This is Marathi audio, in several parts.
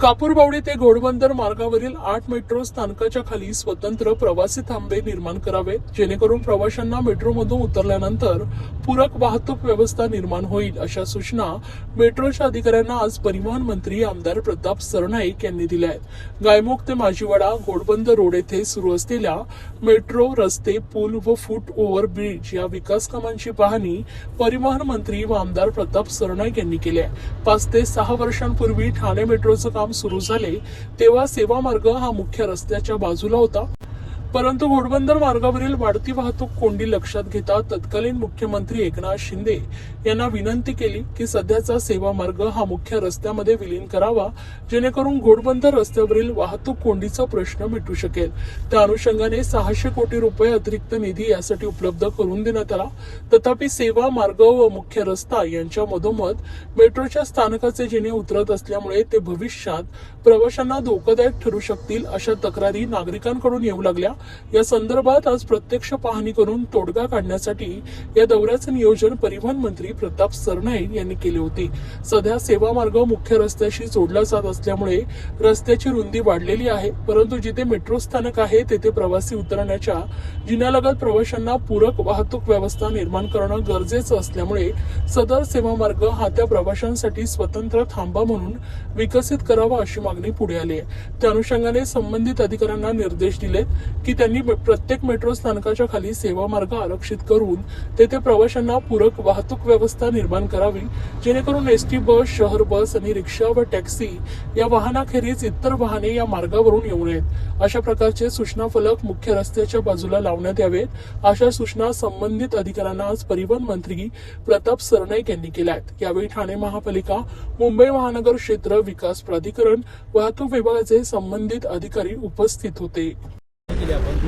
कापूरबावडी ते घोडबंदर मार्गावरील आठ मेट्रो स्थानकाच्या खाली स्वतंत्र प्रवासी थांबे निर्माण करावेत जेणेकरून प्रवाशांना मेट्रोमधून उतरल्यानंतर पूरक वाहतूक व्यवस्था निर्माण होईल अशा सूचना मेट्रोच्या अधिकाऱ्यांना आज परिवहन मंत्री आमदार प्रताप सरनाईक यांनी दिल्या आहेत. गायमुख ते माजीवाडा घोडबंदर रोड येथे सुरू असलेल्या मेट्रो रस्ते पूल व फूट ओव्हर ब्रिज या विकास कामांची पाहणी परिवहन मंत्री व आमदार प्रताप सरनाईक यांनी केली आहे. पाच ते सहा वर्षांपूर्वी ठाणे मेट्रोचं काम सुरू झाले तेव्हा सेवा मार्ग हा मुख्य रस्त्याच्या बाजूला होता. परंतु घोडबंदर मार्गावरील वाढती वाहतूक कोंडी लक्षात घेता तत्कालीन मुख्यमंत्री एकनाथ शिंदे यांना विनंती केली की सध्याचा सेवा मार्ग हा मुख्य रस्त्यामध्ये विलीन करावा जेणेकरून घोडबंदर रस्त्यावरील वाहतूक कोंडीचा प्रश्न मिटू शकेल. त्या अनुषंगाने सहाशे कोटी रुपये अतिरिक्त निधी यासाठी उपलब्ध करून देण्यात आला. तथापि सेवा मार्ग व मुख्य रस्ता यांच्या मधोमध मेट्रोच्या स्थानकाचे जिने उतरत असल्यामुळे ते भविष्यात प्रवाशांना धोकादायक ठरू शकतील अशा तक्रारी नागरिकांकडून येऊ लागल्या. या संदर्भात आज प्रत्यक्ष पाहणी करून तोडगा काढण्यासाठी या दौऱ्याचे नियोजन परिवहन मंत्री प्रताप सरनाईक यांनी केले होते. सध्या सेवा मार्ग मुख्य रस्त्याशी जोडला जात असल्यामुळे रस्त्याची रुंदी वाढलेली आहे. परंतु जिथे मेट्रो स्थानक आहे तेथे प्रवासी उतरण्याच्या जिन्यालगत प्रवाशांना पूरक वाहतूक व्यवस्था निर्माण करणं गरजेचं असल्यामुळे सदर सेवा मार्ग हा त्या प्रवाशांसाठी स्वतंत्र थांबा म्हणून विकसित करावा अशी मागणी पुढे आली आहे. त्या अनुषंगाने संबंधित अधिकाऱ्यांना निर्देश दिलेत की त्यांनी प्रत्येक मेट्रो स्थानकाच्या खाली सेवा मार्ग आरक्षित करून तेथे प्रवाशांना पूरक वाहतूक व्यवस्था निर्माण करावी जेणेकरून एसटी बस शहर बस आणि रिक्षा व टॅक्सी या वाहनाखेरीज इतर वाहने या मार्गावरून येऊ नयेत. अशा प्रकारचे सूचना फलक मुख्य रस्त्याच्या बाजूला लावण्यात यावेत अशा सूचना संबंधित अधिकाऱ्यांना आज परिवहन मंत्री प्रताप सरनाईक यांनी केल्या आहेत. यावेळी ठाणे महापालिका मुंबई महानगर क्षेत्र विकास प्राधिकरण वाहतूक विभागाचे संबंधित अधिकारी उपस्थित होते.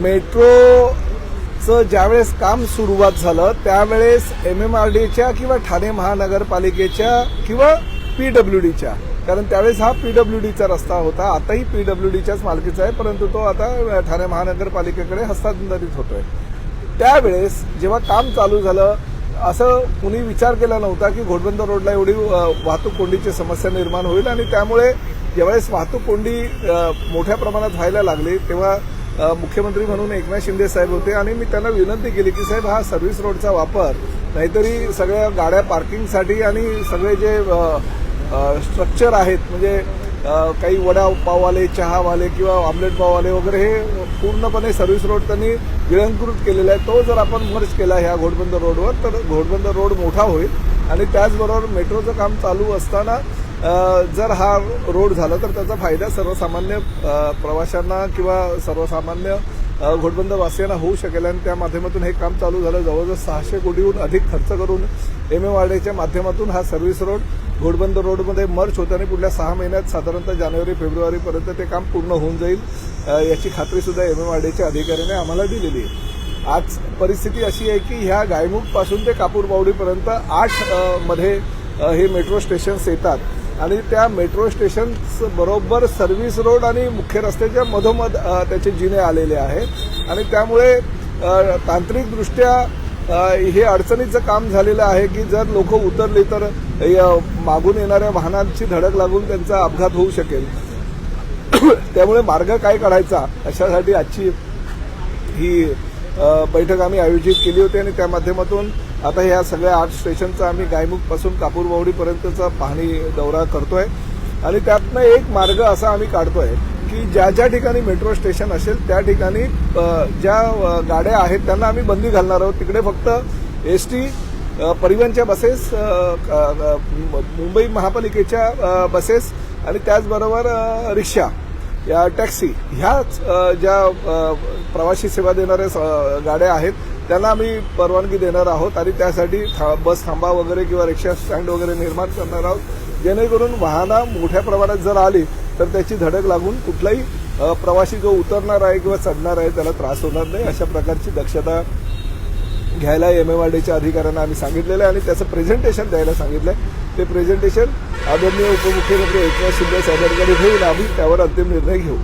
मेट्रोचं ज्यावेळेस काम सुरुवात झालं त्यावेळेस एम एम आर डीच्या किंवा ठाणे महानगरपालिकेच्या किंवा पीडब्ल्यू डीच्या कारण त्यावेळेस हा पीडब्ल्यू डीचा रस्ता होता आताही पीडब्ल्यू डीच्याच मालकीचा आहे परंतु तो आता ठाणे महानगरपालिकेकडे हस्तांतरित होतोय. त्यावेळेस जेव्हा काम चालू झालं असं कुणी विचार केला नव्हता की घोडबंदर रोडला एवढी वाहतूक कोंडीची समस्या निर्माण होईल आणि त्यामुळे ज्यावेळेस वाहतूक कोंडी मोठ्या प्रमाणात व्हायला लागली तेव्हा मुख्यमंत्री म्हणून एकनाथ शिंदे साहेब होते आणि मी त्यांना विनंती केली की साहेब हा सर्व्हिस रोडचा वापर नाहीतरी सगळ्या गाड्या पार्किंगसाठी आणि सगळे जे स्ट्रक्चर आहेत म्हणजे काही वडा पाववाले चहावाले किंवा ऑमलेट पाववाले वगैरे हे पूर्णपणे सर्व्हिस रोड त्यांनी गिळंकृत केलेला आहे. तो जर आपण मर्ज केला ह्या घोडबंदर रोडवर तर घोडबंदर रोड मोठा होईल. आणि त्याचबरोबर मेट्रोचं काम चालू असताना जर हा रोड झाला तर त्याचा फायदा सर्वसामान्य प्रवाशांना किंवा सर्वसामान्य अ, होऊ शकेल. आणि त्या माध्यमातून हे काम चालू झालं. जवळजवळ सहाशे कोटीहून अधिक खर्च करून एम एम आरडीच्या माध्यमातून हा सर्व्हिस रोड घोडबंदर रोडमध्ये मर्च होतं आणि पुढल्या सहा महिन्यात साधारणतः जानेवारी फेब्रुवारीपर्यंत ते काम पूर्ण होऊन जाईल. याची खात्रीसुद्धा एम एम आर डीच्या अधिकाऱ्याने आम्हाला दिलेली आहे. आज परिस्थिती अशी आहे की ह्या गायमुखपासून ते कापूरबावडीपर्यंत आठमध्ये हे मेट्रो स्टेशन्स येतात. आणि त्या मेट्रो स्टेशन बरोबर सर्व्हिस रोड आणि मुख्य रस्त्याच्या मधोमध त्याचे जिने आलेले आहेत. आणि त्यामुळे तांत्रिकदृष्ट्या हे अडचणीचं काम झालेलं आहे की जर लोक उतरले तर मागून येणाऱ्या वाहनांची धडक लागून त्यांचा अपघात होऊ शकेल. त्यामुळे मार्ग काय काढायचा अशासाठी आजची ही बैठक आम्ही आयोजित केली होती आणि त्या माध्यमातून आता ह्या सगळ्या आठ स्टेशनचा आम्ही गायमुखपासून कापूरबावडीपर्यंतचा पाहणी दौरा करतोय. आणि त्यातनं एक मार्ग असा आम्ही काढतोय की ज्या ज्या ठिकाणी मेट्रो स्टेशन असेल त्या ठिकाणी ज्या गाड्या आहेत त्यांना आम्ही बंदी घालणार आहोत. तिकडे फक्त एस टी परिवहनच्या बसेस मुंबई महापालिकेच्या बसेस आणि त्याचबरोबर रिक्षा या टॅक्सी ह्याच ज्या प्रवासी सेवा देणाऱ्या स- गाड्या आहेत त्यांना आम्ही परवानगी देणार आहोत आणि त्यासाठी था- बस थांबा वगैरे किंवा रिक्षा स्टँड वगैरे निर्माण करणार आहोत. जेणेकरून वाहनं मोठ्या प्रमाणात जर आली तर त्याची धडक लागून कुठलाही प्रवासी जो उतरणार आहे किंवा चढणार आहे त्याला त्रास होणार नाही. अशा प्रकारची दक्षता घ्यायला एम एम आर डीच्या अधिकाऱ्यांना आम्ही सांगितलेलं आहे आणि त्याचं प्रेझेंटेशन द्यायला सांगितलं आहे ते प्रेझेंटेशन आदरणीय उपमुख्यमंत्री एकनाथ शिंदे साहेबांकडे घेऊन आम्ही त्यावर अंतिम निर्णय घेऊ.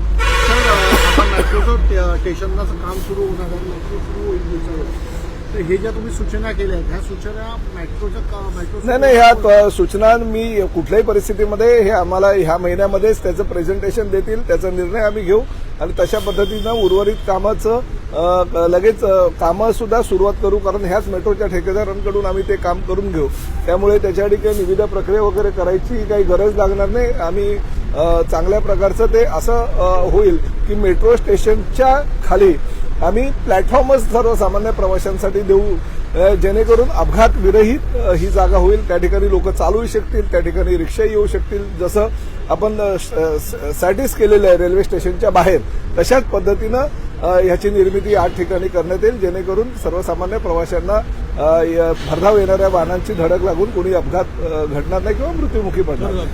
सर आता मेट्रोचं स्टेशनचं काम सुरू होणार आहे मेट्रो सुरू होईल दिवसावर तर हे ज्या तुम्ही सूचना केल्या आहेत ह्या सूचना मेट्रोच्या मेट्रो नाही नाही ह्या सूचना मी कुठल्याही परिस्थितीमध्ये हे आम्हाला ह्या महिन्यामध्येच त्याचं प्रेझेंटेशन देतील त्याचा निर्णय आम्ही घेऊ. आणि तशा पद्धतीनं उर्वरित कामाचं लगेच कामंसुद्धा कामं सुद्धा सुरुवात करू कारण ह्याच मेट्रोच्या ठेकेदारांकडून आम्ही ते काम करून घेऊ. त्यामुळे त्याच्यासाठी काही निविदा प्रक्रिया वगैरे करायची काही गरज लागणार नाही. आम्ही चांगल्या प्रकारचं ते असं होईल. की मेट्रो स्टेशनच्या खाली आम्ही प्लॅटफॉर्मच सर्वसामान्य प्रवाशांसाठी देऊ जेणेकरून अपघात विरहित ही जागा होईल. त्या ठिकाणी लोक चालवू शकतील त्या ठिकाणी रिक्षा येऊ शकतील. जसं आपण सॅटिस केलेलं आहे रेल्वे स्टेशनच्या बाहेर तशाच पद्धतीनं ह्याची निर्मिती आठ ठिकाणी करण्यात येईल जेणेकरून सर्वसामान्य प्रवाशांना य- भरधाव येणाऱ्या वाहनांची धडक लागून कोणी अपघात घडणार नाही किंवा मृत्युमुखी पडणार नाही.